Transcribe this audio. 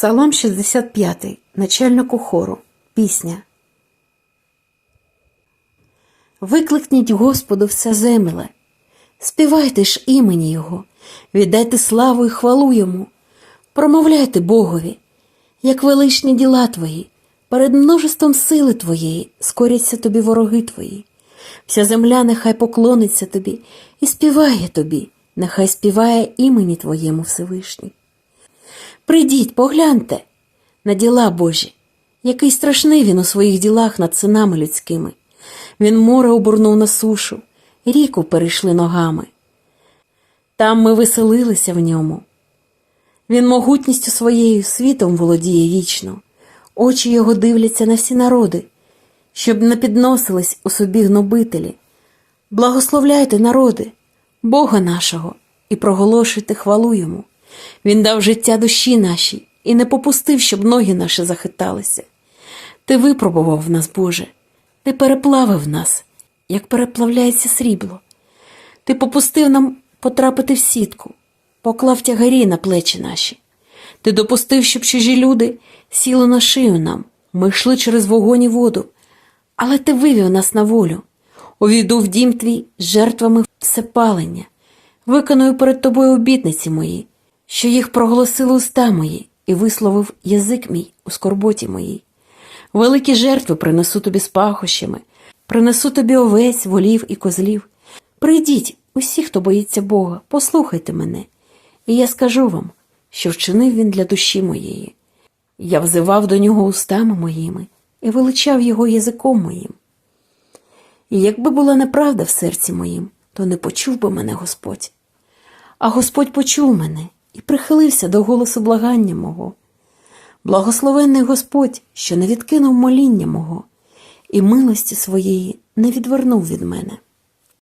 Псалом 65, начальнику хору, пісня. Викликніть Господу вся земле, співайте ж імені Його, віддайте славу і хвалу Йому, промовляйте Богові, як величні діла Твої, перед множеством сили Твоєї скоряться тобі вороги Твої. Вся земля нехай поклониться тобі і співає тобі, нехай співає імені Твоєму Всевишній. Прийдіть, погляньте на діла Божі, який страшний він у своїх ділах над синами людськими. Він море обернув на сушу, ріку перейшли ногами. Там ми веселилися в ньому. Він могутністю своєю світом володіє вічно, очі його дивляться на всі народи, щоб не підносились у собі гнобителі. Благословляйте, народи, Бога нашого, і проголошуйте хвалу йому. Він дав життя душі нашій і не попустив, щоб ноги наші захиталися. Ти випробував нас, Боже, ти переплавив нас, як переплавляється срібло. Ти попустив нам потрапити в сітку, поклав тягарі на плечі наші. Ти допустив, щоб чужі люди сіли на шию нам, ми йшли через вогонь і воду, але ти вивів нас на волю, увійду в дім твій з жертвами всепалення, виконую перед тобою обітниці мої, що їх проголосили уста мої і висловив язик мій у скорботі моїй. Великі жертви принесу тобі з пахощами, принесу тобі овець, волів і козлів. Прийдіть, усі, хто боїться Бога, послухайте мене, і я скажу вам, що вчинив він для душі моєї. Я взивав до нього устами моїми і величав його язиком моїм. І якби була неправда в серці моїм, то не почув би мене Господь. А Господь почув мене прихилився до голосу благання мого. Благословенний Господь, що не відкинув моління мого, і милості своєї не відвернув від мене.